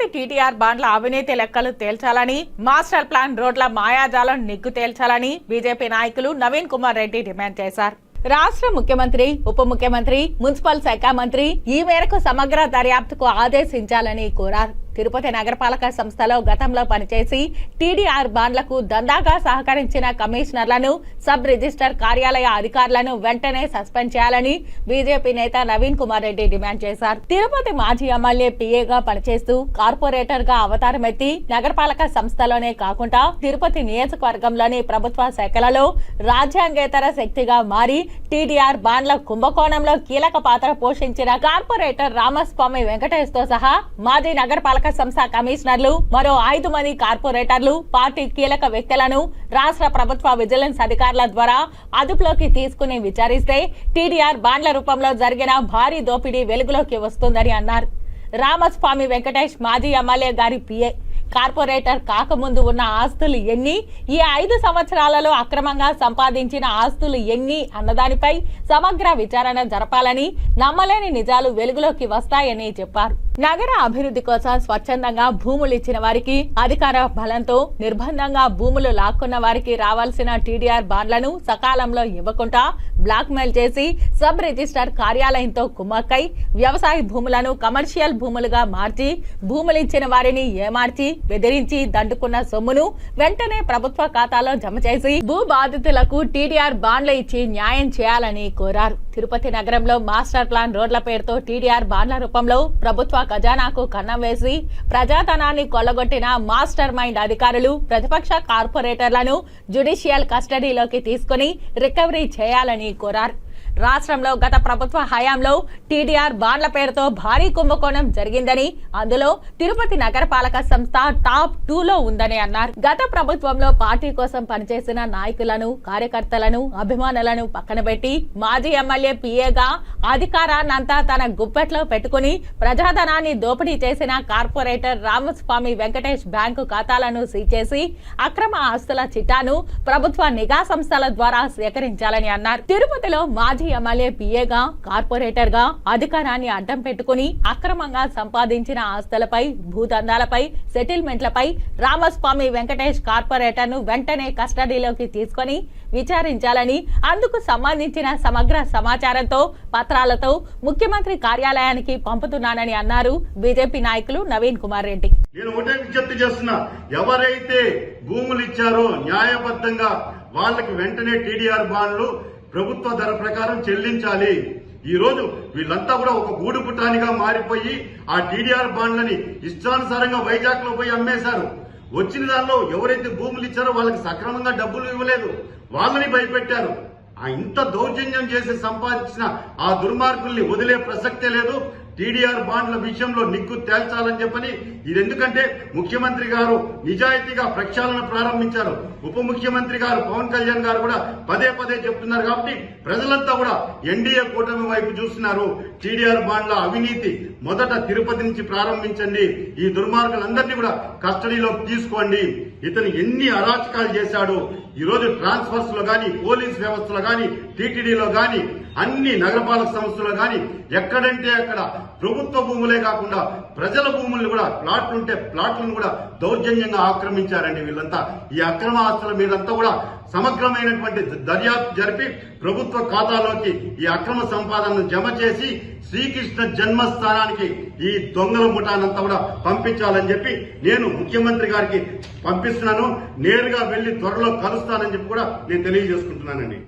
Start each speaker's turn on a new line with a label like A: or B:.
A: పూర్తి టీటీఆర్ బాండ్ల అవినీతి లెక్కలు తేల్చాలని మాస్టర్ ప్లాన్ రోడ్ల మాయాజాలం నిగ్గు తేల్చాలని బీజేపీ నాయకులు నవీన్ కుమార్ రెడ్డి డిమాండ్ చేశారు. రాష్ట్ర ముఖ్యమంత్రి ఉప ముఖ్యమంత్రి మున్సిపల్ శాఖ మంత్రి ఈ మేరకు సమగ్ర దర్యాప్తుకు ఆదేశించాలని కోరారు. తిరుపతి నగరపాలక సంస్థలో గతంలో పనిచేసి టీడీఆర్ బాండ్లకు దందాగా సహకరించిన కమిషనర్లను సబ్ రిజిస్టర్ కార్యాలయ అధికారులను వెంటనే సస్పెండ్ చేయాలని బీజేపీ నేత నవీన్ కుమార్ రెడ్డి డిమాండ్ చేశారు. తిరుపతి మాజీ ఎమ్మెల్యే పిఏగా పనిచేస్తూ కార్పొరేటర్గా అవతారమెత్తి నగరపాలక సంస్థలోనే కాకుండా తిరుపతి నియోజకవర్గంలోని ప్రభుత్వ శాఖలలో రాజ్యాంగేతర శక్తిగా మారి టీడీఆర్ బాండ్ల కుంభకోణంలో కీలక పాత్ర పోషించిన కార్పొరేటర్ రామస్వామి వెంకటేష్తో సహా మాజీ నగరపాలక సంస్థ కమిషనర్లు మరో ఐదు మంది కార్పొరేటర్లు పార్టీ కీలక వ్యక్తులను రాష్ట్ర ప్రభుత్వ విజిలెన్స్ అధికారుల ద్వారా అదుపులోకి తీసుకుని విచారిస్తే టీడీఆర్ బాండ్ల రూపంలో జరిగిన భారీ దోపిడీ వెలుగులోకి వస్తుందని అన్నారు. రామస్వామి వెంకటేష్ మాజీ ఎమ్మెల్యే గారి పిఏ. కార్పొరేటర్ కాకముందు ఉన్న ఆస్తులు ఎన్ని ఈ ఐదు సంవత్సరాలలో అక్రమంగా సంపాదించిన ఆస్తులు ఎన్ని అన్నదానిపై సమగ్ర విచారణ జరపాలని నమ్మలేని నిజాలు వెలుగులోకి వస్తాయని చెప్పారు. నగర అభివృద్ధి కోసం స్వచ్ఛందంగా భూములు ఇచ్చిన వారికి అధికార బలంతో నిర్బంధంగా భూములు లాక్కున్న వారికి రావాల్సిన టీడీఆర్ బాండ్లను సకాలంలో ఇవ్వకుండా బ్లాక్ మెయిల్ చేసి సబ్ రిజిస్టర్ కార్యాలయంతో కుమ్మక్కై వ్యవసాయ భూములను కమర్షియల్ భూములుగా మార్చి భూములు ఇచ్చిన వారిని ఏమార్చి బెదిరించి దండుకున్న సొమ్మును వెంటనే ప్రభుత్వ ఖాతాలో జమ చేసి భూ బాధితులకు టీడీఆర్ బాండ్లు ఇచ్చి న్యాయం చేయాలని కోరారు. తిరుపతి నగరంలో మాస్టర్ ప్లాన్ రోడ్ల పేరుతో టీడీఆర్ బాండ్ల రూపంలో ప్రభుత్వ ఖజానాకు కన్నం వేసి ప్రజాధనాన్ని కొల్లగొట్టిన మాస్టర్ మైండ్ అధికారులు ప్రతిపక్ష కార్పొరేటర్లను జ్యుడిషియల్ కస్టడీలోకి తీసుకుని రికవరీ చేయాలని కోరారు. రాష్ట్రంలో గత ప్రభుత్వ హయాంలో టీడీఆర్ బాండ్ల పేరుతో భారీ కుంభకోణం జరిగిందని అందులో తిరుపతి నగరపాలక సంస్థ టాప్ టూ లో ఉందని అన్నారు. గత ప్రభుత్వంలో పార్టీ కోసం పనిచేసిన నాయకులను కార్యకర్తలను అభిమానులను పక్కన పెట్టి మాజీ ఎమ్మెల్యే పిఏగా అధికారాన్నంతా తన గుప్పెట్లో పెట్టుకుని ప్రజాధనాన్ని దోపిడీ చేసిన కార్పొరేటర్ రామస్వామి వెంకటేష్ బ్యాంకు ఖాతాలను సీజ్ చేసి అక్రమ ఆస్తుల చిట్టాను ప్రభుత్వ నిఘా సంస్థల ద్వారా సేకరించాలని అన్నారు. తిరుపతిలో మాజీ ఎమ్మెల్యే పిఏగా కార్పొరేటర్గా అధికారాన్ని అడ్డం పెట్టుకుని అక్రమంగా సంపాదించిన ఆస్తులపై భూదందాలపై సెటిల్మెంట్లపై రామస్వామి వెంకటేష్ కార్పొరేటర్ను వెంటనే కస్టడీలోకి తీసుకొని విచారించాలని అందుకు సంబంధించిన సమగ్ర సమాచారంతో పత్రాలతో ముఖ్యమంత్రి కార్యాలయానికి పంపుతున్నానని అన్నారు బీజేపీ నాయకులు నవీన్ కుమార్ రెడ్డి.
B: నేను ఒకటే విజ్ఞప్తి చేస్తున్నా ఎవరైతే భూములు ఇచ్చారో న్యాయబద్ధంగా వాళ్ళకి వెంటనే టీడీఆర్ బాండ్లు ప్రభుత్వ ధర ప్రకారం చెల్లించాలి. ఈ రోజు వీళ్ళంతా కూడా ఒక గూడు పుట్టానిగా మారిపోయి ఆ టీడీఆర్ బాండ్లని ఇష్టానుసారంగా వైజాగ్లో పోయి అమ్మేశారు. వచ్చిన దానిలో ఎవరైతే భూములు ఇచ్చారో వాళ్ళకి సక్రమంగా డబ్బులు ఇవ్వలేదు. వాళ్ళని భయపెట్టారు. ఆ ఇంత దౌర్జన్యం చేసి సంపాదించిన ఆ దుర్మార్గుల్ని వదిలే ప్రసక్తే లేదు. టీడీఆర్ బాండ్ల విషయంలో నిగ్గు తేల్చాలని చెప్పని ఇది ఎందుకంటే ముఖ్యమంత్రి గారు నిజాయితీగా ప్రక్షాళన ప్రారంభించారు. ఉప ముఖ్యమంత్రి గారు పవన్ కళ్యాణ్ గారు కూడా పదే పదే చెప్తున్నారు కాబట్టి ప్రజలంతా కూడా ఎన్డీఏ కూటమి వైపు చూస్తున్నారు. టీడీఆర్ బాండ్ల అవినీతి మొదట తిరుపతి నుంచి ప్రారంభించండి. ఈ దుర్మార్గులందరినీ కూడా కస్టడీలోకి తీసుకోండి. ఇతను ఎన్ని అరాచకాలు చేశాడు. ఈరోజు ట్రాన్స్ఫర్స్లో గాని పోలీస్ వ్యవస్థలో గాని టీటీడీలో గాని అన్ని నగరపాలక సంస్థలు గాని ఎక్కడంటే అక్కడ ప్రభుత్వ భూములే కాకుండా ప్రజల భూములను కూడా ప్లాట్లుంటే ప్లాట్లను కూడా దౌర్జన్యంగా ఆక్రమించారండి వీళ్ళంతా. ఈ అక్రమ ఆస్తుల మీదంతా కూడా సమగ్రమైనటువంటి దర్యాప్తు జరిపి ప్రభుత్వ ఖాతాలోకి ఈ అక్రమ సంపాదనను జమ చేసి శ్రీకృష్ణ జన్మస్థానానికి ఈ దొంగల ముఠానంతా కూడా పంపించాలని చెప్పి నేను ముఖ్యమంత్రి గారికి పంపిస్తున్నాను. నేరుగా వెళ్ళి త్వరలో కలుస్తానని చెప్పి కూడా నేను తెలియజేసుకుంటున్నానండి.